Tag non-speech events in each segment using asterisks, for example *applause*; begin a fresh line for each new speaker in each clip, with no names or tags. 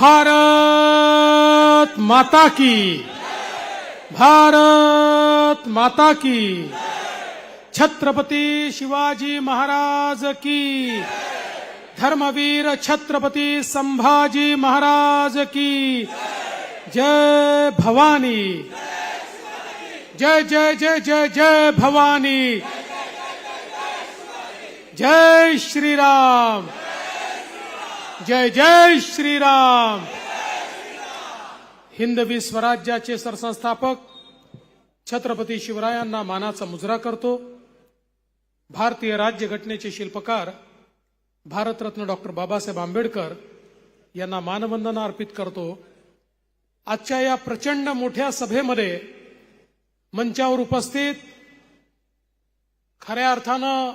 भारत माता की। भारत माता की। छत्रपती शिवाजी महाराज की। धर्मवीर छत्रपती संभाजी महाराज की। जय भवानी। जय जय जय जय जय भवानी। जय श्रीराम। जय जय श्रीराम. हिंदवी स्वराज्याचे सरसंस्थापक छत्रपती शिवरायांना मानाचा मुजरा करतो. भारतीय राज्यघटनेचे शिल्पकार भारतरत्न डॉक्टर बाबासाहेब आंबेडकर यांना मानवंदना अर्पित करतो. आजच्या या प्रचंड मोठ्या सभेमध्ये मंचावर उपस्थित खऱ्या अर्थानं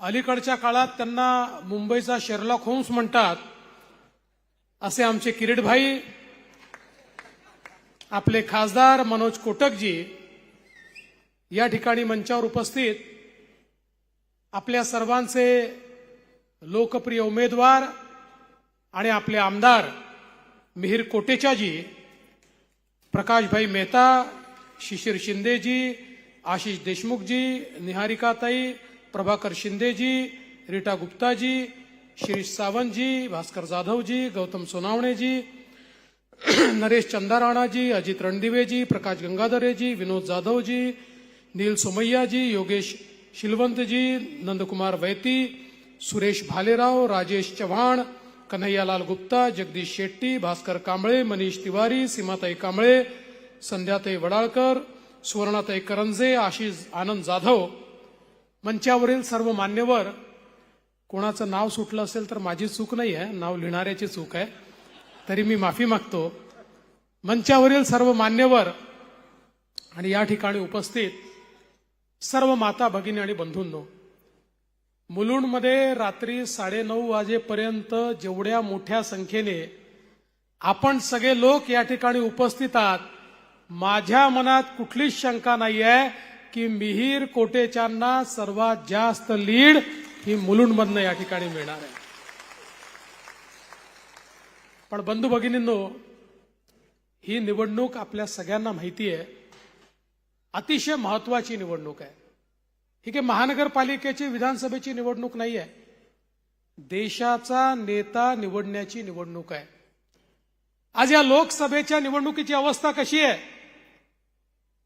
अलीकडच्या काळात त्यांना मुंबईचा शेरलॉक होम्स म्हणतात. असे आमचे किरीटभाई आपले खासदार मनोज कोटकजी या ठिकाणी मंचावर उपस्थित. आपल्या सर्वांचे लोकप्रिय उमेदवार आणि आपले आमदार मिहीर कोटेचाजी प्रकाशभाई मेहता शिशिर शिंदेजी आशिष देशमुखजी निहारिकाताई प्रभाकर शिंदेजी रीटा गुप्ताजी शिरीष सावंतजी भास्कर जाधवजी गौतम सोनावणेजी *clears throat* नरेश चंदाराणाजी अजित रणदिवेजी प्रकाश गंगाधरेजी विनोद जाधवजी नील सोमय्याजी योगेश शिलवंतजी नंदकुमार वैती सुरेश भालेराव राजेश चव्हाण कन्हैयालाल गुप्ता जगदीश शेट्टी भास्कर कांबळे मनीष तिवारी सीमाताई कांबळे संध्याताई वडाळकर सुवर्णाताई करंजे आशिष आनंद जाधव मंचावरील सर्व मान्यवर कोणाचं नाव सुटलं असेल तर माझी चूक नाही आहे नाव लिहिणाऱ्याची चूक आहे. तरी मी माफी मागतो. मंचावरील सर्व मान्यवर आणि या ठिकाणी उपस्थित सर्व माता भगिनी आणि बंधूंनो मुलुंडमध्ये रात्री साडेनऊ वाजेपर्यंत जेवढ्या मोठ्या संख्येने आपण सगळे लोक या ठिकाणी उपस्थित आहात माझ्या मनात कुठलीच शंका नाही आहे की मिहीर कोटेच्यांना सर्वात जास्त लीड ही मुलुंडमधनं या ठिकाणी मिळणार आहे. पण बंधू भगिनींनो ही निवडणूक आपल्या सगळ्यांना माहिती आहे. अतिशय महत्वाची निवडणूक आहे. ही काही महानगरपालिकेची विधानसभेची निवडणूक नाही आहे. देशाचा नेता निवडण्याची निवडणूक आहे. आज या लोकसभेच्या निवडणुकीची अवस्था कशी आहे?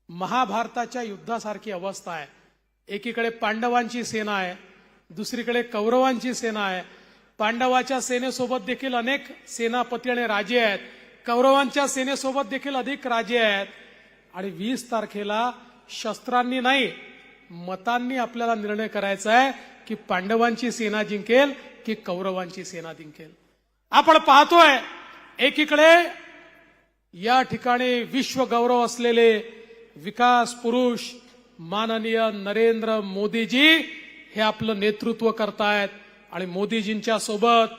महाभारताच्या युद्धासारखी अवस्था आहे. एकीकडे पांडवांची सेना आहे दुसरीकडे कौरवांची सेना आहे. पांडवाच्या सेनेसोबत देखील अनेक सेनापती आणि राजे आहेत. कौरवांच्या सेनेसोबत देखील अधिक राजे आहेत. आणि वीस तारखेला शस्त्रांनी नाही मतांनी आपल्याला निर्णय करायचा आहे की पांडवांची सेना जिंकेल की कौरवांची सेना जिंकेल. आपण पाहतोय एकीकडे या ठिकाणी विश्व गौरव असलेले विकास पुरुष माननीय नरेंद्र मोदीजी हे आपलं नेतृत्व करतायत. आणि मोदीजींच्या सोबत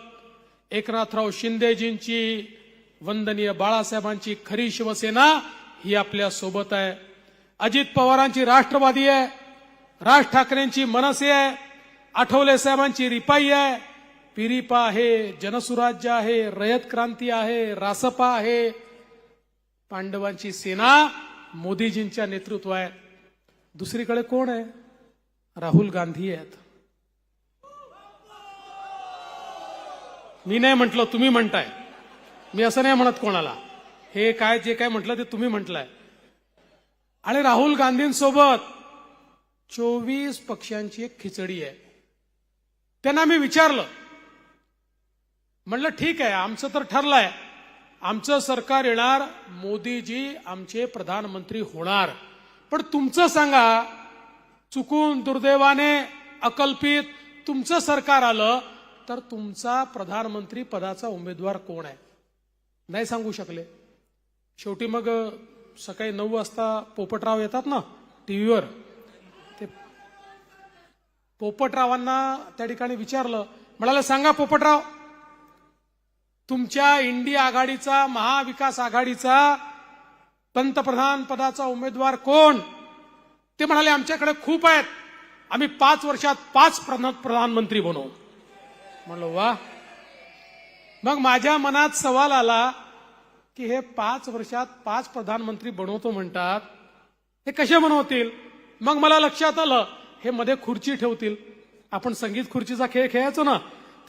एकनाथराव शिंदेजींची वंदनीय बाळासाहेबांची खरी शिवसेना ही आपल्यासोबत आहे. अजित पवारांची राष्ट्रवादी आहे. राज ठाकरेंची मनसे आहे. आठवले साहेबांची रिपाई आहे. पिरिपा आहे जनसुराज्य आहे रयत क्रांती आहे रासपा आहे. पांडवांची सेना मोदीजींच्या नेतृत्वात. दुसरीकडे कोण आहे? राहुल गांधी आहेत. मी नाही म्हटलं तुम्ही म्हणताय. मी असं नाही म्हणत कोणाला. हे काय जे काय म्हटलं ते तुम्ही म्हटलंय. आणि राहुल गांधींसोबत चोवीस पक्षांची एक खिचडी आहे. त्यांना मी विचारलं. म्हटलं ठीक आहे आमचं तर ठरलंय. आमचं सरकार येणार मोदीजी आमचे प्रधानमंत्री होणार. पण तुमचं सांगा चुकून दुर्दैवाने अकल्पित तुमचं सरकार आलं तर तुमचा प्रधानमंत्री पदाचा उमेदवार कोण आहे? नाही सांगू शकले. शेवटी मग सकाळी नऊ वाजता पोपटराव येतात ना टीव्हीवर? ते पोपटरावांना त्या ठिकाणी विचारलं म्हणाले सांगा पोपटराव तुमच्या इंडिया आघाडीचा महाविकास आघाडीचा पंतप्रधान पदाचा उमेदवार कोण? ते म्हणाले आमच्याकडे खूप आहेत. आम्ही पाच वर्षात पाच प्रधान- प्रधानमंत्री बनवू म्हणलो वा. मग माझ्या मनात सवाल आला की हे पाच वर्षात पाच प्रधानमंत्री बनवतो म्हणतात हे कसे बनवतील? मग मला लक्षात आलं हे मध्ये खुर्ची ठेवतील. आपण संगीत खुर्चीचा खेळ खेळायचो ना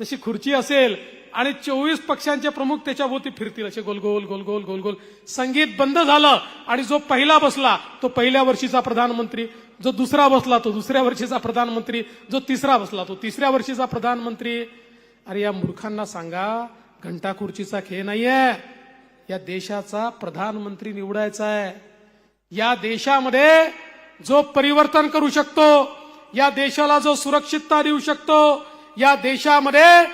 तशी खुर्ची असेल आणि चोवीस पक्षांचे प्रमुख त्याच्याभोवती फिरतील असे गोलगोल गोल गोल गोल गोल संगीत बंद झालं आणि जो पहिला बसला तो पहिल्या वर्षीचा प्रधानमंत्री. जो दुसरा बसला तो दुसऱ्या वर्षीचा प्रधानमंत्री. जो तिसरा बसला तो तिसऱ्या वर्षीचा प्रधानमंत्री. अरे या मूर्खांना सांगा घंटा खुर्चीचा खेळ नाहीये. या देशाचा प्रधानमंत्री निवडायचा आहे. या देशामध्ये जो परिवर्तन करू शकतो या देशाला जो सुरक्षितता देऊ शकतो या देशामध्ये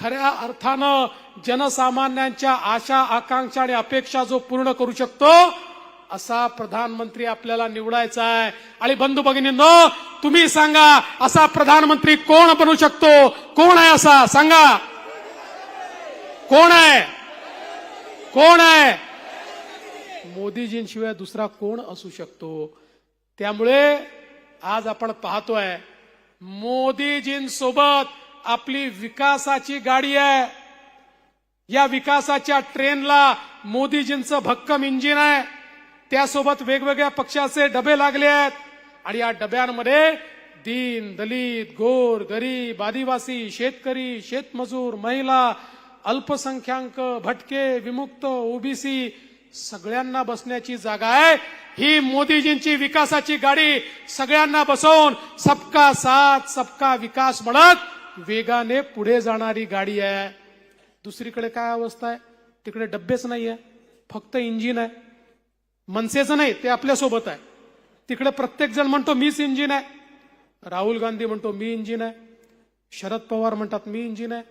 खऱ्या अर्थानं जनसामान्यांच्या आशा आकांक्षा आणि अपेक्षा जो पूर्ण करू शकतो असा प्रधानमंत्री आपल्याला निवडायचा आहे. आणि बंधू भगिनींनो तुम्ही सांगा असा प्रधानमंत्री कोण बनू शकतो? कोण आहे असा? सांगा. कोण आहे? कोण आहे? मोदीजींशिवाय दुसरा कोण असू शकतो? त्यामुळे आज आपण पाहतोय मोदीजींसोबत आपली विकासाची गाडी आहे. या विकासाच्या ट्रेनला मोदीजींचं भक्कम इंजिन आहे. त्यासोबत वेगवेगळ्या पक्षाचे डबे लागले आहेत. आणि या डब्यांमध्ये दीन दलित गोर गरीब आदिवासी शेतकरी शेतमजूर महिला अल्पसंख्याक भटके विमुक्त ओबीसी सगळ्यांना बसण्याची जागा आहे. ही मोदीजींची विकासाची गाडी सगळ्यांना बसवून सबका साथ सबका विकास म्हणत वेगाने पुढे जाणारी गाडी आहे. दुसरीकडे काय अवस्था आहे? तिकडे डब्बेच नाही आहे फक्त इंजिन आहे. मनसेचं नाही ते आपल्यासोबत आहे. तिकडे प्रत्येक जण म्हणतो मीच इंजिन आहे. राहुल गांधी म्हणतो मी इंजिन आहे. शरद पवार म्हणतात मी इंजिन आहे.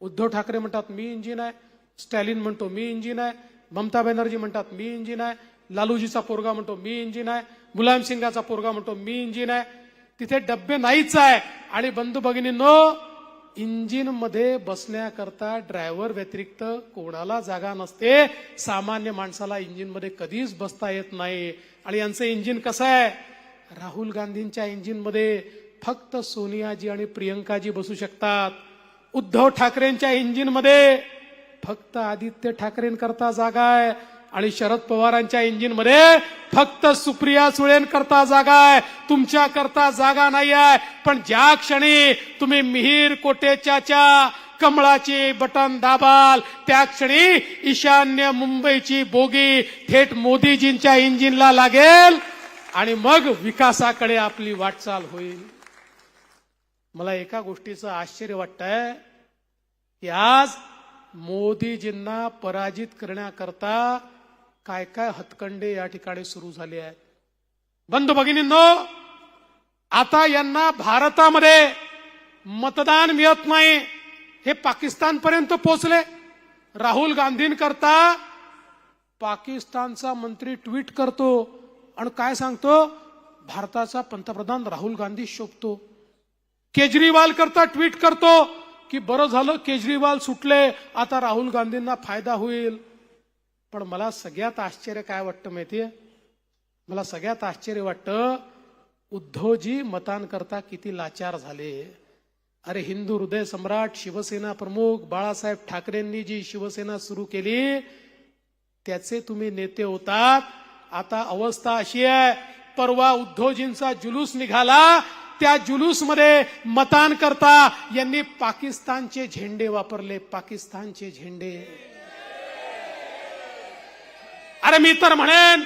उद्धव ठाकरे म्हणतात मी इंजिन आहे. स्टॅलिन म्हणतो मी इंजिन आहे. ममता बॅनर्जी म्हणतात मी इंजिन आहे. लालूजीचा पोरगा म्हणतो मी इंजिन आहे. मुलायमसिंगाचा पोरगा म्हणतो मी इंजिन आहे. तिथे डब्बे नाहीच आहे. आणि बंधू भगिनींनो इंजिनमध्ये बसण्याकरता ड्रायव्हर व्यतिरिक्त कोणाला जागा नसते. सामान्य माणसाला इंजिनमध्ये कधीच बसता येत नाही. आणि यांचं इंजिन कसं आहे? राहुल गांधींच्या इंजिनमध्ये फक्त सोनियाजी आणि प्रियंकाजी बसू शकतात. उद्धव ठाकरेंच्या इंजिनमध्ये फक्त आदित्य ठाकरेंकरता जागा आहे. आणि शरद पवारांच्या इंजिनमध्ये फक्त सुप्रिया सुळेंकरता जागा आहे. तुमच्या करता जागा नाही आहे. पण ज्या क्षणी तुम्ही मिहीर कोटेच्याच्या कमळाची बटन दाबाल त्या क्षणी ईशान्य मुंबईची बोगी थेट मोदीजींच्या इंजिनला लागेल आणि मग विकासाकडे आपली वाटचाल होईल. मला एका गोष्टीचं आश्चर्य वाटतंय की आज मोदीजींना पराजित करण्याकरता काय काय हतकंडे या ठिकाणी सुरू झाले आहेत. बंधू भगिनींनो आता यांना भारतामध्ये मतदान मिळत नाही. हे पाकिस्तानपर्यंत पोहोचले. राहुल गांधींकरता पाकिस्तानचा मंत्री ट्विट करतो आणि काय सांगतो? भारताचा पंतप्रधान राहुल गांधी शोभतो. केजरीवाल करता ट्विट करतो की बरं झालं केजरीवाल सुटले आता राहुल गांधींना फायदा होईल. पण मला सगळ्यात आश्चर्य काय वाटतं माहितीये? मला सगळ्यात आश्चर्य वाटतं उद्धवजी मतांकरता किती लाचार झाले. अरे हिंदू हृदय सम्राट शिवसेना प्रमुख बाळासाहेब ठाकरेंनी जी शिवसेना सुरू केली त्याचे तुम्ही नेते होतात. आता अवस्था अशी आहे परवा उद्धवजींचा जुलूस निघाला त्या जुलूसमध्ये मतांकरता यांनी पाकिस्तानचे झेंडे वापरले. पाकिस्तानचे झेंडे. अरे मी तर म्हणेन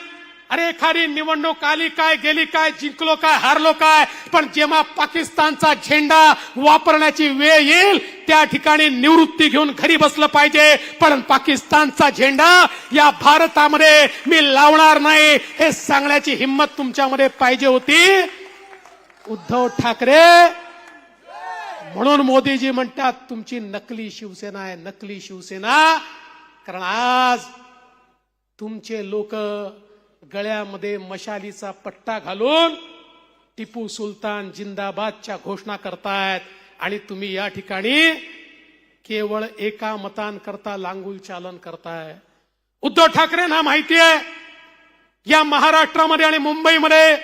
अरे एखादी निवडणूक आली काय गेली काय जिंकलो काय हारलो काय पण जेव्हा पाकिस्तानचा झेंडा वापरण्याची वेळ येईल त्या ठिकाणी निवृत्ती घेऊन घरी बसलं पाहिजे. पण पाकिस्तानचा झेंडा या भारतामध्ये मी लावणार नाही हे सांगण्याची हिंमत तुमच्यामध्ये पाहिजे होती. उद्धव ठाकरे म्हणून मोदीजी म्हणतात तुमची नकली शिवसेना आहे नकली शिवसेना. कारण आज तुमचे लोक गळ्यामध्ये मशालीचा पट्टा घालून टिपू सुलतान जिंदाबादच्या घोषणा करतायत. आणि तुम्ही या ठिकाणी केवळ एका मतांकरता लांगुल चालन करताय. उद्धव ठाकरेंना माहिती आहे या महाराष्ट्रामध्ये आणि मुंबईमध्ये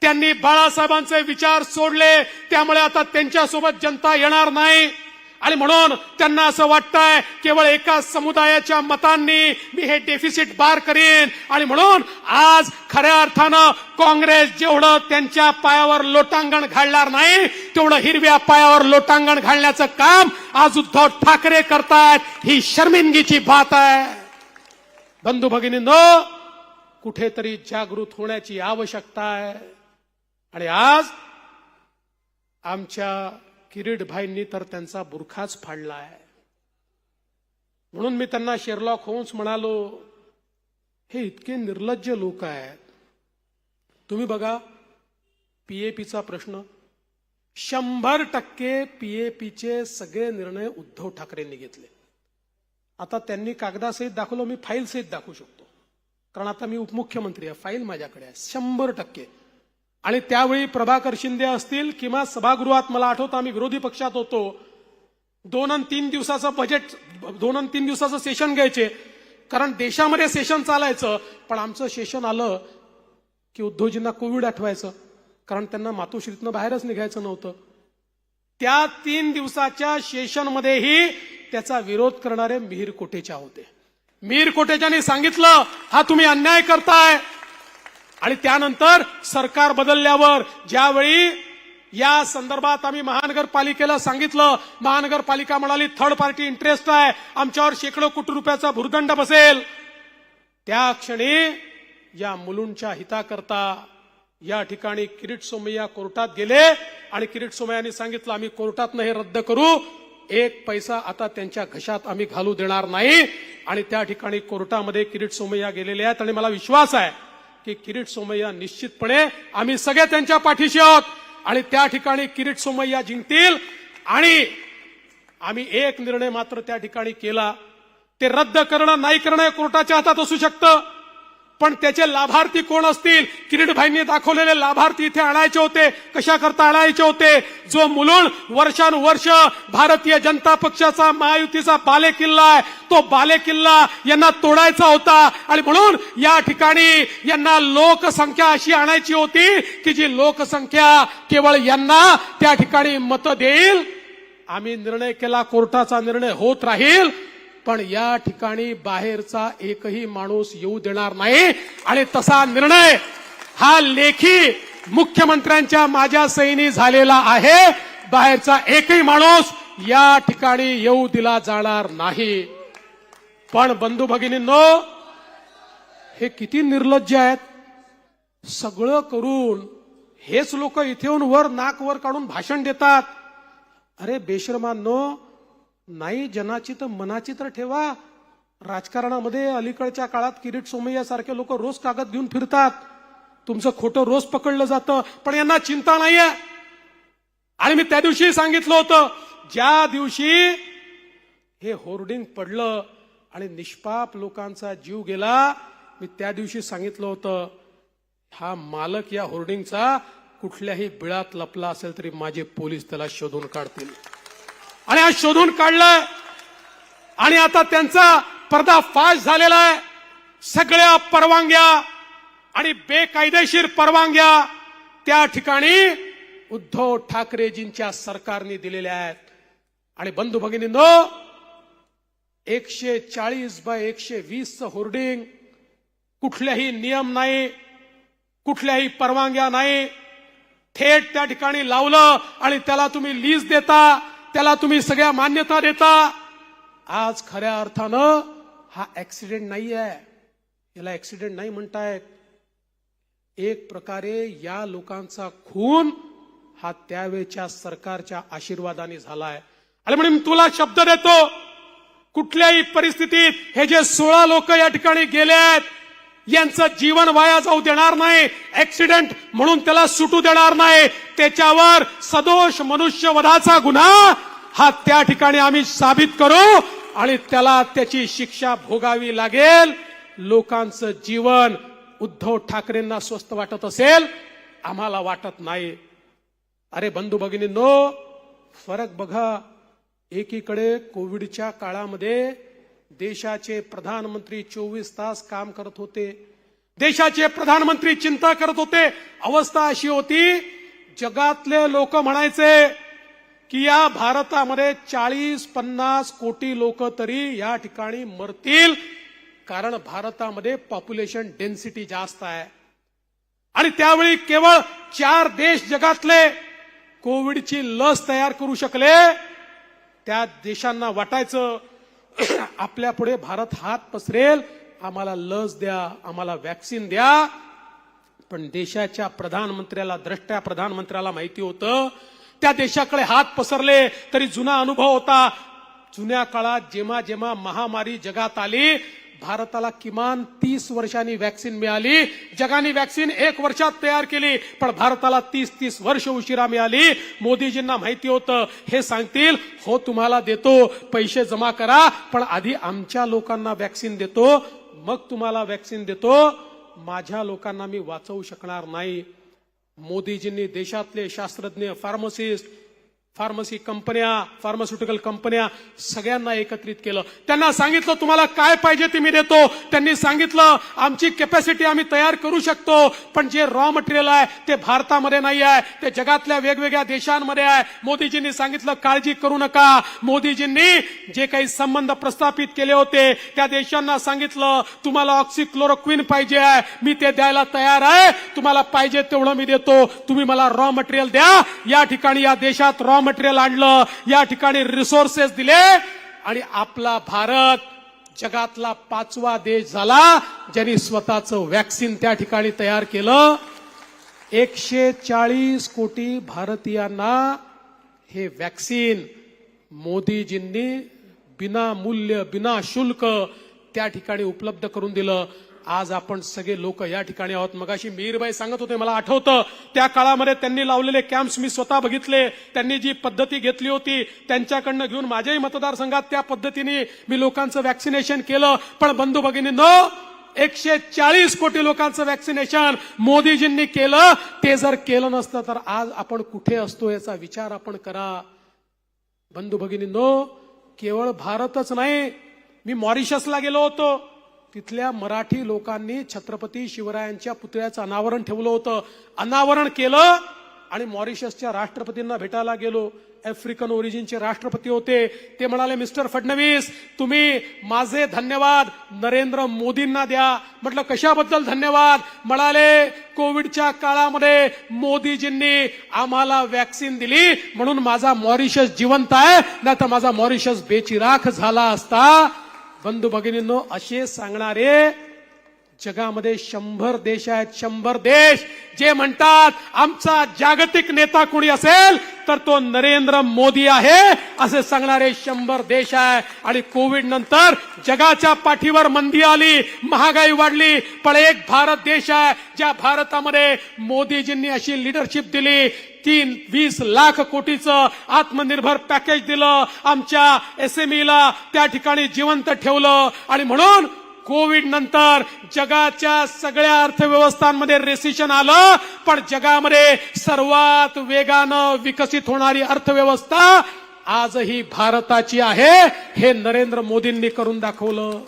त्यांनी बाळासाहेबांचे विचार सोडले. त्यामुळे आता त्यांच्यासोबत जनता येणार नाही. आणि म्हणून त्यांना असं वाटतंय केवळ एका समुदायाच्या मतांनी मी हे डेफिसिट बार करीन. आणि म्हणून आज खऱ्या अर्थानं काँग्रेस जेवढं त्यांच्या पायावर लोटांगण घालणार नाही तेवढं हिरव्या पायावर लोटांगण घालण्याचं काम आज उद्धव ठाकरे करतायत. ही शर्मिंदगीची बात आहे. बंधू भगिनींनो कुठेतरी जागृत होण्याची आवश्यकता आहे. आणि आज आमच्या किरीट भाईंनी तर त्यांचा बुरखाच फाडला आहे. म्हणून मी त्यांना शेरलॉक होम्स म्हणालो हे इतके निर्लज्ज लोक आहेत. तुम्ही बघा पीएपीचा प्रश्न. शंभर टक्के पीएपीचे सगळे निर्णय उद्धव ठाकरेंनी घेतले. आता त्यांनी कागदासहित दाखवलं मी फाईल सहित दाखवू शकतो. कारण आता मी उपमुख्यमंत्री आहे फाईल माझ्याकडे आहे. शंभर टक्के. आणि त्यावेळी प्रभाकर शिंदे असतील किंवा सभागृहात मला आठवतं आम्ही विरोधी पक्षात होतो दोन आणि तीन दिवसाचं बजेट दोन आणि तीन दिवसाचं सेशन घ्यायचे. कारण देशामध्ये सेशन चालायचं पण आमचं सेशन आलं की उद्धवजींना कोविड आठवायचं. कारण त्यांना मातोश्रीतनं बाहेरच निघायचं नव्हतं. त्या तीन दिवसाच्या सेशनमध्येही त्याचा विरोध करणारे मिहीर कोटेच्या होते? मिहीर कोटेच्यानी सांगितलं हा तुम्ही अन्याय करताय आणि त्यानंतर सरकार बदलल्यावर ज्यावेळी या संदर्भात आम्ही महानगरपालिकेला सांगितलं महानगरपालिका म्हणाली थर्ड पार्टी इंटरेस्ट आहे आमच्यावर शेकडो कोटी रुपयाचा भुर्दंड बसेल. त्या क्षणी या मुलुंडच्या हिताकरता या ठिकाणी किरीट सोमय्या कोर्टात गेले आणि किरीट सोमय्यांनी सांगितलं आम्ही कोर्टातनं हे रद्द करू एक पैसा आता त्यांच्या घशात आम्ही घालू देणार नाही. आणि त्या ठिकाणी कोर्टामध्ये किरीट सोमय्या गेलेले आहेत आणि मला विश्वास आहे की किरीट सोमय्या निश्चितपणे आम्ही सगळे त्यांच्या पाठीशी आहोत. आणि त्या ठिकाणी किरीट सोमय्या जिंकतील. आणि आम्ही एक निर्णय मात्र त्या ठिकाणी केला. ते रद्द करणं नाही करणं कोर्टाच्या हातात असू शकतं. पण त्याचे लाभार्थी कोण असतील? किरीटभाईंनी दाखवलेले लाभार्थी इथे आणायचे होते. कशा करता आणायचे होते? जो मुलुंड वर्षानुवर्ष भारतीय जनता पक्षाचा महायुतीचा बाले किल्ला आहे. तो बाले किल्ला यांना तोडायचा होता. आणि म्हणून या ठिकाणी यांना लोकसंख्या अशी आणायची होती की जी लोकसंख्या केवळ यांना त्या ठिकाणी मतं देईल. आम्ही निर्णय केला कोर्टाचा निर्णय होत राहील. पण या ठिकाणी बाहेरचा एकही माणूस येऊ देणार नाही. आणि तसा निर्णय हा लेखी मुख्यमंत्र्यांच्या माझ्या सैनी झालेला आहे. बाहेरचा एकही माणूस या ठिकाणी येऊ दिला जाणार नाही. पण बंधू भगिनींनो हे किती निर्लज्ज आहेत. सगळं करून हेच लोक इथे येऊन वर नाक वर काढून भाषण देतात. अरे बेशर्मांनो नाही जनाची तर मनाची तर ठेवा. राजकारणामध्ये अलीकडच्या काळात किरीट सोमय्या सारखे लोक रोज कागद घेऊन फिरतात. तुमचं खोटं रोज पकडलं जातं पण यांना चिंता नाहीये. आणि मी त्या दिवशी सांगितलं होतं ज्या दिवशी हे होर्डिंग पडलं आणि निष्पाप लोकांचा जीव गेला मी त्या दिवशी सांगितलं होतं हा मालक या होर्डिंगचा कुठल्याही बिळात लपला असेल तरी माझे पोलीस त्याला शोधून काढतील. आणि आज शोधून काढलंय आणि आता त्यांचा पर्दाफाश झालेला आहे. सगळ्या परवानग्या आणि बेकायदेशीर परवानग्या त्या ठिकाणी उद्धव ठाकरेजींच्या सरकारने दिलेल्या आहेत. आणि बंधू भगिनींनो एकशे चाळीस बाय एकशे वीसचं होर्डिंग कुठल्याही नियम नाही कुठल्याही परवानग्या नाही. थेट त्या ठिकाणी लावलं आणि त्याला तुम्ही लीज देता. त्याला तुम्ही सगळ्या मान्यता देता. आज खऱ्या अर्थानं हा ऍक्सिडेंट नाही आहे याला ऍक्सिडेंट नाही म्हणतायत. एक प्रकारे या लोकांचा खून हा त्यावेळच्या सरकारच्या आशीर्वादाने झालाय. आणि म्हणून मी तुला शब्द देतो कुठल्याही परिस्थितीत हे जे सोळा लोक या ठिकाणी गेले आहेत यांचं जीवन वाया जाऊ देणार नाही ऍक्सिडेंट म्हणून त्याला सुटू देणार नाही. त्याच्यावर सदोष मनुष्यवधाचा गुन्हा हा त्या ठिकाणी आम्ही साबित करू आणि त्याला त्याची शिक्षा भोगावी लागेल. लोकांचं जीवन उद्धव ठाकरेंना स्वस्त वाटत असेल आम्हाला वाटत नाही. अरे बंधू भगिनींनो फरक बघा एकीकडे कोविडच्या काळामध्ये देशाचे प्रधानमंत्री चोवीस तास काम करत होते देशाचे प्रधानमंत्री चिंता करत होते. अवस्था अशी होती जगातले लोक म्हणायचे की या भारतामध्ये चाळीस पन्नास कोटी लोक तरी या ठिकाणी मरतील. कारण भारतामध्ये पॉप्युलेशन डेन्सिटी जास्त आहे. आणि त्यावेळी केवळ चार देश जगातले कोविडची लस तयार करू शकले. त्या देशांना वाटायचं *clears throat* आपल्या पुढे भारत हात पसरेल. आम्हाला लस द्या आम्हाला वॅक्सिन द्या. पण देशाच्या प्रधानमंत्र्याला द्रष्ट्या प्रधानमंत्र्याला माहिती होतं त्या देशाकडे हात पसरले तरी जुना अनुभव होता. जुन्या काळात जेव्हा जेव्हा महामारी जगात आली भारताला किमान तीस वर्षांनी वॅक्सिन मिळाली. जगाने वॅक्सिन एक वर्षात तयार केली पण भारताला तीस तीस वर्ष उशिरा मिळाली. मोदीजींना माहिती होतं हे सांगतील हो तुम्हाला देतो पैसे जमा करा पण आधी आमच्या लोकांना वॅक्सिन देतो. मग तुम्हाला वॅक्सिन देतो. माझ्या लोकांना मी वाचवू शकणार नाही. मोदीजींनी देशातले शास्त्रज्ञ फार्मसिस्ट फार्मसी कंपन्या फार्मास्युटिकल कंपन्या सगळ्यांना एकत्रित केलं. त्यांना सांगितलं तुम्हाला काय पाहिजे ते मी देतो. त्यांनी सांगितलं आमची कॅपॅसिटी आम्ही तयार करू शकतो पण जे रॉ मटेरियल आहे ते भारतामध्ये नाही आहे ते जगातल्या वेगवेगळ्या देशांमध्ये आहे. मोदीजींनी सांगितलं काळजी करू नका. मोदीजींनी जे काही संबंध प्रस्थापित केले होते त्या देशांना सांगितलं तुम्हाला ऑक्सिक्लोरोक्विन पाहिजे आहे मी ते द्यायला तयार आहे तुम्हाला पाहिजे तेवढं मी देतो तुम्ही मला रॉ मटेरियल द्या या ठिकाणी या देशात रॉ मटेरियल आणलं या ठिकाणी रिसोर्सेस दिले आणि आपला भारत जगातला पाचवा देश झाला ज्यांनी स्वतःचं वॅक्सिन त्या ठिकाणी तयार केलं. एकशे चाळीस कोटी भारतीयांना हे वॅक्सिन मोदीजींनी बिना मूल्य बिना शुल्क त्या ठिकाणी उपलब्ध करून दिलं. आज आपण सगळे लोक या ठिकाणी आहोत. मगाशी मीरबाई सांगत होते मला आठवतं त्या काळामध्ये त्यांनी लावलेले कॅम्प्स मी स्वतः बघितले. त्यांनी जी पद्धती घेतली होती त्यांच्याकडनं घेऊन माझ्याही मतदारसंघात त्या पद्धतीने मी लोकांचं व्हॅक्सिनेशन केलं. पण बंधू भगिनी न एकशे चाळीस कोटी लोकांचं व्हॅक्सिनेशन मोदीजींनी केलं. ते जर केलं नसतं तर आज आपण कुठे असतो याचा विचार आपण करा. बंधू भगिनींनो केवळ भारतच नाही मी मॉरिशसला गेलो होतो. तिथल्या मराठी लोकांनी छत्रपती शिवरायांच्या पुतळ्याचं अनावरण ठेवलं होतं. अनावरण केलं आणि मॉरिशसच्या राष्ट्रपतींना भेटायला गेलो. आफ्रिकन ओरिजिनचे राष्ट्रपती होते. ते म्हणाले मिस्टर फडणवीस तुम्ही माझे धन्यवाद नरेंद्र मोदींना द्या. म्हटलं कशाबद्दल धन्यवाद? म्हणाले कोविडच्या काळामध्ये मोदीजींनी आम्हाला वॅक्सिन दिली म्हणून माझा मॉरिशस जिवंत आहे नाही तर माझा मॉरिशस बेचिराख झाला असता. बंधू भगिनींनो असे सांगणारे जगामध्ये शंभर देश आहेत शंभर देश जे म्हणतात आमचा जागतिक नेता कोणी असेल तर तो नरेंद्र मोदी आहे. असे सांगणारे शंभर देश आहे. आणि कोविड नंतर जगाच्या पाठीवर मंदी आली महागाई वाढली. पण एक भारत देश आहे ज्या भारतामध्ये मोदीजींनी अशी लिडरशिप दिली. तीन वीस लाख कोटीचं आत्मनिर्भर पॅकेज दिलं. आमच्या एसएमईला त्या ठिकाणी जिवंत ठेवलं. आणि म्हणून कोविड नंतर जगाच्या सगळ्या अर्थव्यवस्थांमध्ये रेसिशन आलं पण जगामध्ये सर्वात वेगानं विकसित होणारी अर्थव्यवस्था आजही भारताची आहे हे नरेंद्र मोदींनी करून दाखवलं.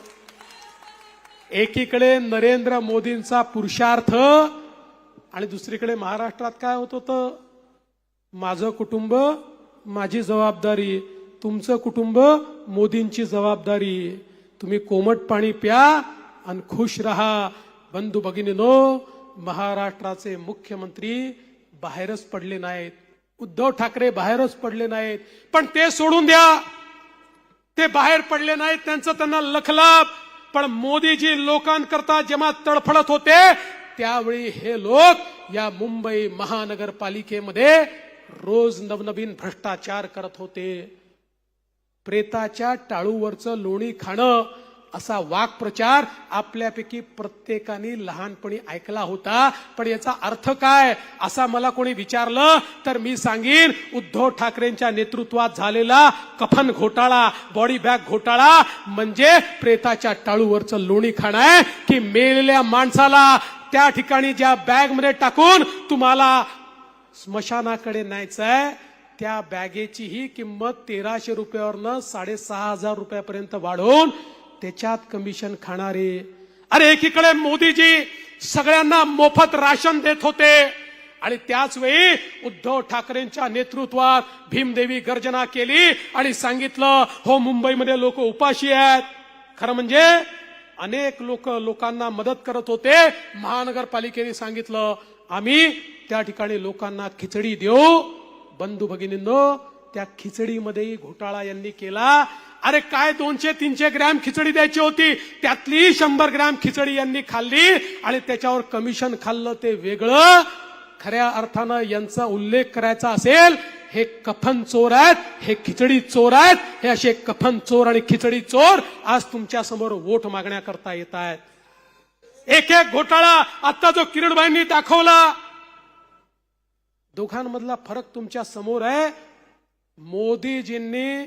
एकीकडे नरेंद्र मोदींचा पुरुषार्थ आणि दुसरीकडे महाराष्ट्रात काय होत होतं? माझं कुटुंब माझी जबाबदारी तुमचं कुटुंब मोदींची जबाबदारी. तुम्ही कोमट पाणी प्या आणि खुश रहा. बंधू भगिनीनो महाराष्ट्राचे मुख्यमंत्री बाहेरच पडले नाहीत. उद्धव ठाकरे बाहेरच पडले नाहीत. पण ते सोडून द्या. ते बाहेर पडले नाहीत त्यांचं त्यांना लखलाभ पण मोदीजी लोकांकरता जेव्हा तडफडत होते त्यावेळी हे लोक या मुंबई महानगरपालिकेमध्ये रोज नवनवीन भ्रष्टाचार करत होते. प्रेताच्या टाळूवरचं लोणी खाणं असा वाक्प्रचार आपल्यापैकी प्रत्येकाने लहानपणी ऐकला होता. पण याचा अर्थ काय? असा मला कोणी विचारलं तर मी सांगेन उद्धव ठाकरेंच्या नेतृत्वात झालेला कफन घोटाळा बॉडी बॅग घोटाळा म्हणजे प्रेताच्या टाळूवरचं लोणी खाणं आहे की मेलेल्या माणसाला त्या ठिकाणी ज्या बॅगमध्ये टाकून तुम्हाला स्मशानाकडे न्यायचंय त्या बॅगेची ही किंमत तेराशे रुपयावरनं साडेसहा हजार रुपयापर्यंत वाढवून त्याच्यात कमिशन खाणारे. अरे एकीकडे मोदीजी सगळ्यांना मोफत राशन देत होते आणि त्याच वेळी उद्धव ठाकरेंच्या नेतृत्वात भीमदेवी गर्जना केली आणि सांगितलं हो मुंबईमध्ये लोक उपाशी आहेत. खरं म्हणजे अनेक लोक लोकांना मदत करत होते. महानगरपालिकेने सांगितलं आम्ही त्या ठिकाणी लोकांना खिचडी देऊ बंधू भगिनींनो त्या खिचडीमध्येही घोटाळा यांनी केला. अरे काय दोनशे तीनशे ग्रॅम खिचडी द्यायची होती? त्यातली शंभर ग्रॅम खिचडी यांनी खाल्ली आणि त्याच्यावर कमिशन खाल्लं ते वेगळं. खऱ्या अर्थानं यांचा उल्लेख करायचा असेल हे कफन चोर आहेत हे खिचडी चोर आहेत हे असे कफन चोर आणि खिचडी चोर आज तुमच्यासमोर वोट मागण्याकरता येत आहेत. एक एक घोटाळा आता जो किरणबाईंनी दाखवला दोघांमधला फरक तुमच्यासमोर आहे. मोदीजींनी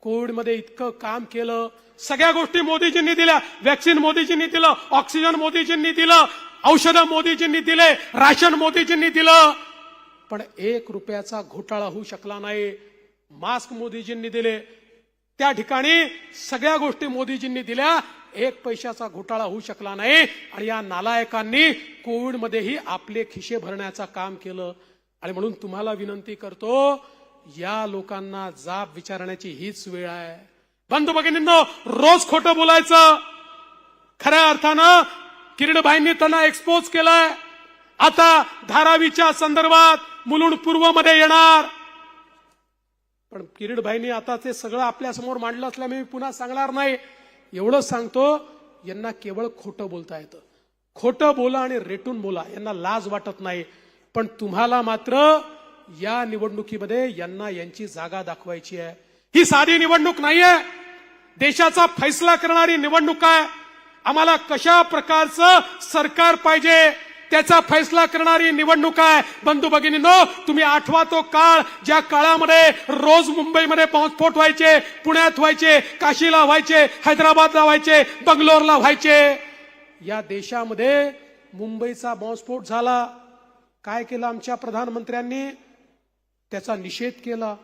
कोविडमध्ये इतकं काम केलं. सगळ्या गोष्टी मोदीजींनी दिल्या. वॅक्सिन मोदीजींनी दिलं. ऑक्सिजन मोदीजींनी दिलं. औषधं मोदीजींनी दिले. राशन मोदीजींनी दिलं. पण एक रुपयाचा घोटाळा होऊ शकला नाही. मास्क मोदीजींनी दिले. त्या ठिकाणी सगळ्या गोष्टी मोदीजींनी दिल्या. एक पैशाचा घोटाळा होऊ शकला नाही. आणि या नालायकांनी कोविडमध्येही आपले खिशे भरण्याचं काम केलं. आणि म्हणून तुम्हाला विनंती करतो या लोकांना जाब विचारण्याची हीच वेळ आहे. बंधू भगिनींनो रोज खोटं बोलायचं. खऱ्या अर्थानं किरणबाईंनी त्यांना एक्सपोज केलाय. आता धारावीच्या संदर्भात मुलुंड पूर्वमध्ये येणार. पण किरीटभाईंनी आता ते सगळं आपल्यासमोर मांडलं असल्यामुळे मी पुन्हा सांगणार नाही. एवढंच सांगतो यांना केवळ खोटं बोलता येतं. खोटं बोला आणि रेटून बोला यांना लाज वाटत नाही. पण तुम्हाला मात्र या निवडणुकीमध्ये यांना यांची जागा दाखवायची आहे. ही साधी निवडणूक नाहीये. देशाचा फैसला करणारी निवडणूक आहे. आम्हाला कशा प्रकारचं सरकार पाहिजे त्याचा फैसला करणारी निवडणूक आहे. बंधू भगिनीनो तुम्ही आठवा तो काळ ज्या काळामध्ये रोज मुंबईमध्ये बॉम्बस्फोट व्हायचे पुण्यात व्हायचे काशीला व्हायचे हैदराबादला व्हायचे बंगलोरला व्हायचे. या देशामध्ये मुंबईचा बॉम्बस्फोट झाला. काय केलं आमच्या प्रधानमंत्र्यांनी? त्याचा निषेध केला.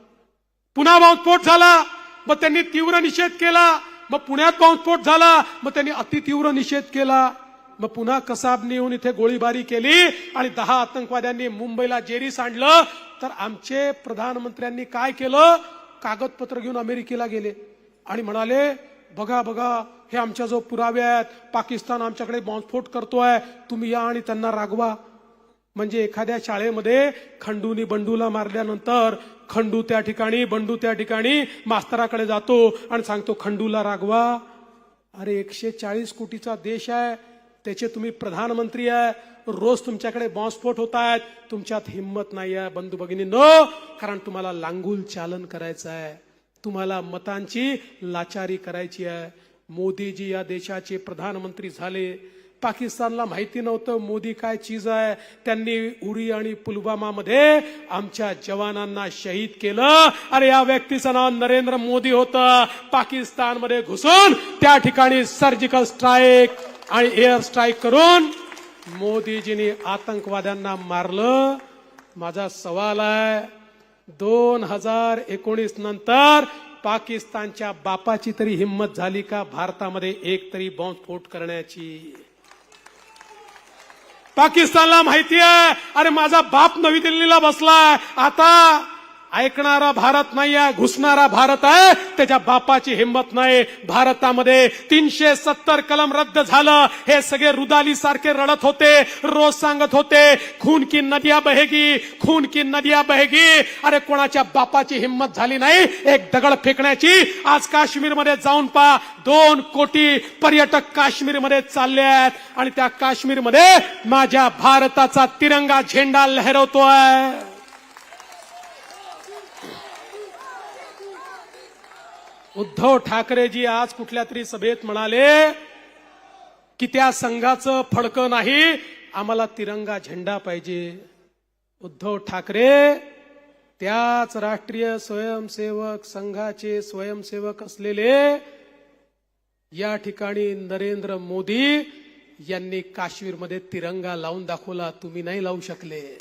पुन्हा बॉम्बस्फोट झाला. मग त्यांनी तीव्र निषेध केला. मग पुण्यात बॉम्बस्फोट झाला. मग त्यांनी अतितीव्र निषेध केला. मग पुन्हा कसाबने येऊन इथे गोळीबारी केली आणि दहा आतंकवाद्यांनी मुंबईला जेरी सांडलं तर आमचे प्रधानमंत्र्यांनी काय केलं? कागदपत्र घेऊन अमेरिकेला गेले. आणि म्हणाले बघा बघा हे आमच्या जो पुरावे आहेत. पाकिस्तान आमच्याकडे बॉम्बस्फोट करतोय. तुम्ही या आणि त्यांना रागवा. म्हणजे एखाद्या शाळेमध्ये खंडूनी बंडूला मारल्यानंतर खंडू त्या ठिकाणी बंडू त्या ठिकाणी मास्तराकडे जातो आणि सांगतो खंडूला रागवा. अरे एकशे चाळीस कोटीचा देश आहे त्याचे तुम्ही प्रधानमंत्री आहे रोज तुमच्याकडे बॉम्बस्फोट होत आहेत तुमच्यात हिंमत नाही आहे बंधू भगिनी न कारण तुम्हाला लांगुल चालन करायचं आहे तुम्हाला मतांची लाचारी करायची आहे. मोदीजी या देशाचे प्रधानमंत्री झाले पाकिस्तानला माहिती नव्हतं मोदी काय चीज आहे. त्यांनी उरी आणि पुलवामामध्ये आमच्या जवानांना शहीद केलं. अरे या व्यक्तीचं नाव नरेंद्र मोदी होतं. पाकिस्तानमध्ये घुसून त्या ठिकाणी सर्जिकल स्ट्राईक आणि एअर स्ट्राईक करून मोदीजींनी आतंकवाद्यांना मारलं. माझा सवाल आहे दोन हजार एकोणीस नंतर पाकिस्तानच्या बापाची तरी हिंमत झाली का? भारतामध्ये एक तरी बॉम्बस्फोट करण्याची? पाकिस्तानला माहिती आहे अरे माझा बाप नवी दिल्लीला बसलाय. आता ऐकणारा भारत नाही आहे घुसणारा भारत आहे त्याच्या बापाची हिंमत नाही. भारतामध्ये तीनशे सत्तर कलम रद्द झालं. हे सगळे रुदाली सारखे रडत होते रोज सांगत होते खून की नदिया बहेगी खून की नदिया बहेगी. अरे कोणाच्या बापाची हिंमत झाली नाही? एक दगड फेकण्याची. आज काश्मीरमध्ये जाऊन पहा दोन कोटी पर्यटक काश्मीरमध्ये चालले आहेत. आणि त्या काश्मीरमध्ये माझ्या भारताचा तिरंगा झेंडा लहरवतोय. उद्धव ठाकरेजी आज कुठल्या तरी सभेत म्हणाले की त्या संघाचं फडकं नाही आम्हाला तिरंगा झेंडा पाहिजे. उद्धव ठाकरे त्याच राष्ट्रीय स्वयंसेवक संघाचे स्वयंसेवक असलेले या ठिकाणी नरेंद्र मोदी यांनी काश्मीरमध्ये तिरंगा लावून दाखवला. तुम्ही नाही लावू शकले.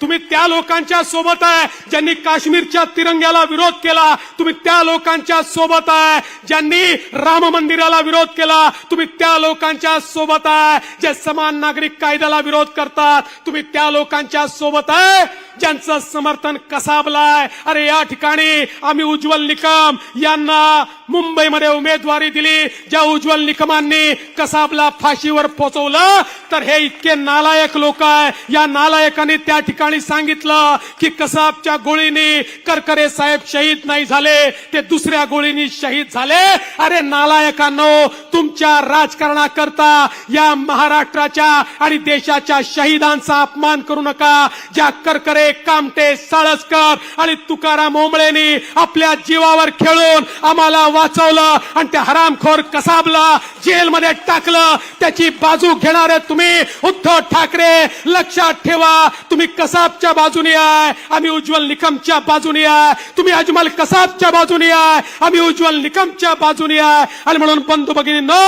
तुम्ही त्या लोकांच्या सोबत आहे ज्यांनी काश्मीरच्या तिरंग्याला विरोध केला. तुम्ही त्या लोकांच्या सोबत आहे ज्यांनी राम मंदिराला विरोध केला. तुम्ही त्या लोकांच्या सोबत आहे जे समान नागरिक कायद्याला विरोध करतात. तुम्ही त्या लोकांच्या सोबत आहे ज्यांचं समर्थन कसाबलाय अरे या ठिकाणी आम्ही उज्ज्वल निकम यांना मुंबईमध्ये उमेदवारी दिली. ज्या उज्ज्वल निकमांनी कसाबला फाशीवर पोचवलं तर हे इतके नालायक लोक आहे. या नालायकांनी त्या ठिकाणी सांगितलं की कसाबच्या गोळीनी करकरे साहेब शहीद नाही झाले ते दुसऱ्या गोळीनी शहीद झाले. अरे नालायकांनो तुमच्या राजकारणाकरता या महाराष्ट्राच्या आणि देशाच्या शहीदांचा अपमान करू नका. ज्या करकरे कामटे साळसकर आणि तुकाराम ओंबळेनी आपल्या जीवावर खेळून आम्हाला वाचवलं आणि त्या हरामखोर कसाबला जेलमध्ये टाकलं. त्याची बाजू घेणारे तुम्ही उद्धव ठाकरे लक्षात ठेवा तुम्ही कसाबच्या बाजूने आहे. आम्ही उज्ज्वल निकमच्या बाजूने आहे. तुम्ही अजमल कसाबच्या बाजूने आहे. आम्ही उज्ज्वल निकमच्या बाजूने आहे. आणि म्हणून बंधू भगिनींनो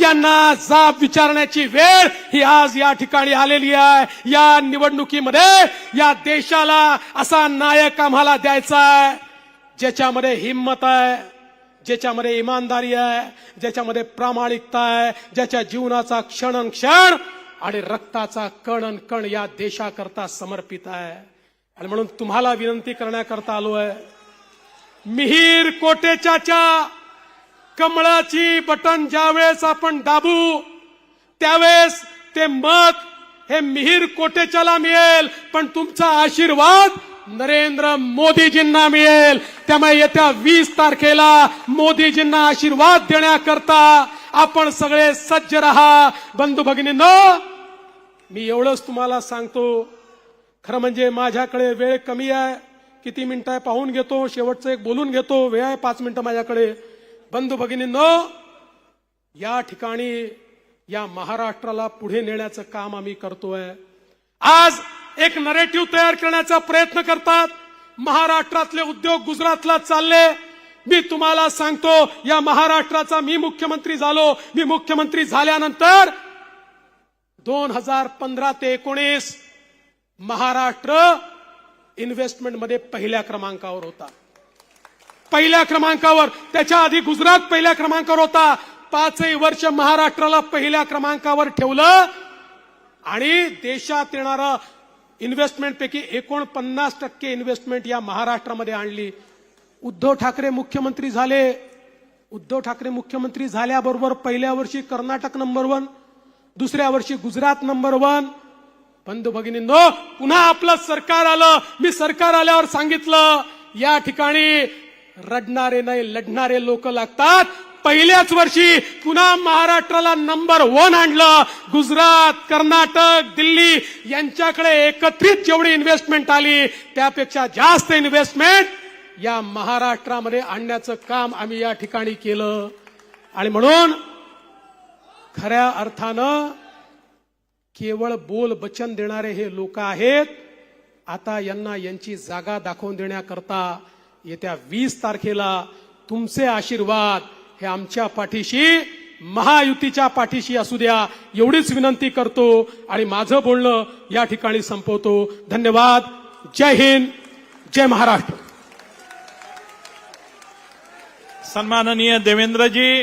यांना जाब विचारण्याची वेळ ही आज या ठिकाणी आलेली आहे. या निवडणुकीमध्ये या देशाला असा नायक आम्हाला द्यायचा आहे ज्याच्यामध्ये हिंमत आहे. ज्याच्यामध्ये इमानदारी आहे ज्याच्यामध्ये प्रामाणिकता आहे ज्याच्या जीवनाचा क्षण क्षण आणि रक्ताचा कण अन कण या देशाकरता समर्पित आहे. आणि म्हणून तुम्हाला विनंती करण्याकरता आलो आहे मिहीर कोटेच्याच्या कमळाची बटन ज्यावेळेस आपण दाबू त्यावेळेस ते मत हे मिहीर कोटेच्याला मिळेल. पण तुमचा आशीर्वाद नरेंद्र मोदीजींना मिळेल. त्यामुळे येत्या वीस तारखेला मोदीजींना आशीर्वाद देण्याकरता आपण सगळे सज्ज राहा. बंधू भगिनींनो मी एवढंच तुम्हाला सांगतो. खरं म्हणजे माझ्याकडे वेळ कमी आहे. किती मिनिटं आहे पाहून घेतो शेवटचं एक बोलून घेतो. वेळ आहे पाच मिनिटं माझ्याकडे. बंधू भगिनींनो या ठिकाणी या महाराष्ट्राला पुढे नेण्याचं काम आम्ही करतोय. आज एक नरेटिव्ह तयार करण्याचा प्रयत्न करतात. महाराष्ट्रातले उद्योग गुजरातला चालले. मी तुम्हाला सांगतो या महाराष्ट्राचा मी मुख्यमंत्री झालो. मी मुख्यमंत्री झाल्यानंतर दोन हजार पंधरा ते एकोणीस महाराष्ट्र इन्व्हेस्टमेंटमध्ये पहिल्या क्रमांकावर होता. पहिल्या क्रमांकावर त्याच्या आधी गुजरात पहिल्या क्रमांकावर होता. पाचही वर्ष महाराष्ट्राला पहिल्या क्रमांकावर ठेवलं आणि देशात येणारं इन्व्हेस्टमेंटपैकी एकोणपन्नास टक्के इन्व्हेस्टमेंट या महाराष्ट्रामध्ये आणली. उद्धव ठाकरे मुख्यमंत्री झाले. उद्धव ठाकरे मुख्यमंत्री झाल्याबरोबर पहिल्या वर्षी कर्नाटक नंबर वन दुसऱ्या वर्षी गुजरात नंबर वन. बंधू भगिनींनो पुन्हा आपलं सरकार आलं. मी सरकार आल्यावर सांगितलं या ठिकाणी रडणारे नाही लढणारे लोक लागतात. पहिल्याच वर्षी पुन्हा महाराष्ट्राला नंबर वन आणलं. गुजरात कर्नाटक दिल्ली यांच्याकडे एकत्रित जेवढी इन्व्हेस्टमेंट आली त्यापेक्षा जास्त इन्व्हेस्टमेंट या महाराष्ट्रामध्ये आणण्याचं काम आम्ही या ठिकाणी केलं. आणि म्हणून खऱ्या अर्थानं केवळ बोल बचन देणारे हे लोक आहेत. आता यांना यांची जागा दाखवून देण्याकरता येत्या वीस तारखेला तुमचे आशीर्वाद हे आमच्या पाठीशी महायुतीच्या पाठीशी असू द्या एवढीच विनंती करतो आणि माझं बोलणं या ठिकाणी संपवतो. धन्यवाद. जय हिंद. जय महाराष्ट्र.
सन्माननीय देवेंद्रजी